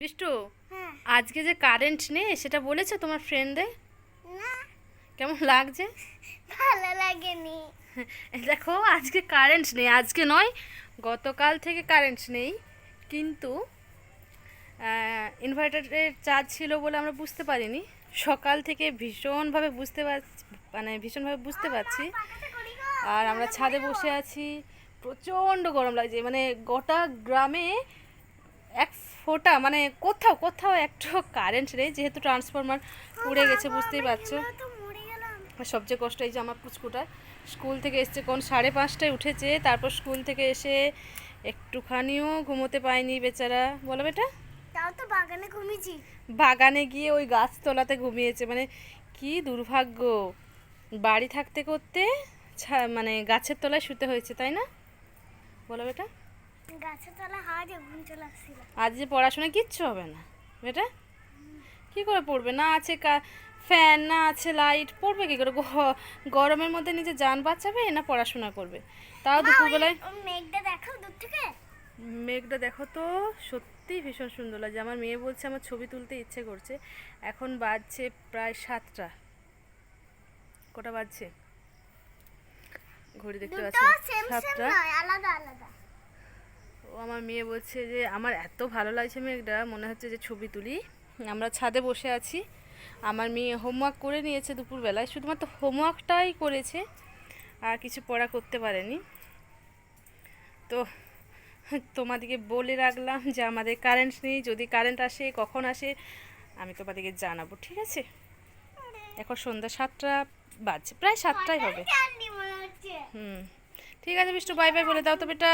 বিষ্টু হ্যাঁ। আজকে যে কারেন্ট নেই সেটা বলেছে তোমার ফ্রেন্ডে কেমন লাগছে? ভালো লাগেনি। দেখো আজকে কারেন্ট নেই আজকে নয় গতকাল থেকে কারেন্ট নেই কিন্তু ইনভার্টারের চার্জ ছিল বলে আমরা বুঝতে পারিনি। সকাল থেকে ভীষণভাবে বুঝতে পারছি মানে ভীষণভাবে বুঝতে পারছি। আর আমরা ছাদে বসে আছি প্রচণ্ড গরম লাগছে মানে গোটা গ্রামে এক ফোঁটা মানে কোথাও কোথাও একটু কারেন্ট নেই যেহেতু ট্রান্সফরমার পুড়ে গেছে বুঝতেই পারছ। সবচেয়ে কষ্ট এই যে আমার পুচকুটা স্কুল থেকে এসছে কোন সাড়ে পাঁচটায় উঠেছে তারপর স্কুল থেকে এসে একটুখানিও ঘুমোতে পায়নি বেচারা। বলো বেটা। তাও তো বাগানে ঘুমিয়েছি। বাগানে গিয়ে ওই গাছতলাতে ঘুমিয়েছে মানে কি দুর্ভাগ্য। বাড়ি থাকতে করতে মানে গাছের তলায় শুতে হয়েছে তাই না? বলো বেটা। গাছের তলা হাওয়া ঘুম চলে আসছিল। আজ যে পড়াশোনা কিচ্ছু হবে না। বেটা কি করে পড়বে? না আছে ফ্যান না আছে লাইট পড়বে কি করে? গরমের মধ্যে নিজে যান বাঁচাবে না পড়াশোনা করবে। তাও দুপুরবেলায় মেঘটা দেখাও দূর থেকে। মেঘটা দেখো তো সত্যি ভীষণ সুন্দর লাগছে। আমার মেয়ে বলছে আমার ছবি তুলতে ইচ্ছে করছে। এখন বাজছে প্রায় সাতটা। কটা বাজছে? ঘড়ি দেখতে পাচ্ছি সাতটা। আমার মেয়ে বলছে যে আমার এত ভালো লাগছে মেঘটা মনে হচ্ছে যে ছবি তুলি। আমরা ছাদে বসে আছি। আমার মেয়ে হোমওয়ার্ক করে নিয়েছে দুপুরবেলায় শুধুমাত্র হোমওয়ার্কটাই করেছে আর কিছু পড়া করতে পারেনি। তো তোমাদেরকে বলে রাখলাম যে আমাদের কারেন্ট নেই যদি কারেন্ট আসে কখন আসে আমি তোমাদেরকে জানাব ঠিক আছে? এখন সন্ধ্যা সাতটা বাজছে প্রায় সাতটাই হবে। হুম ঠিক আছে বিষ্ণু বাই বাই বলে দাও তো বেটা।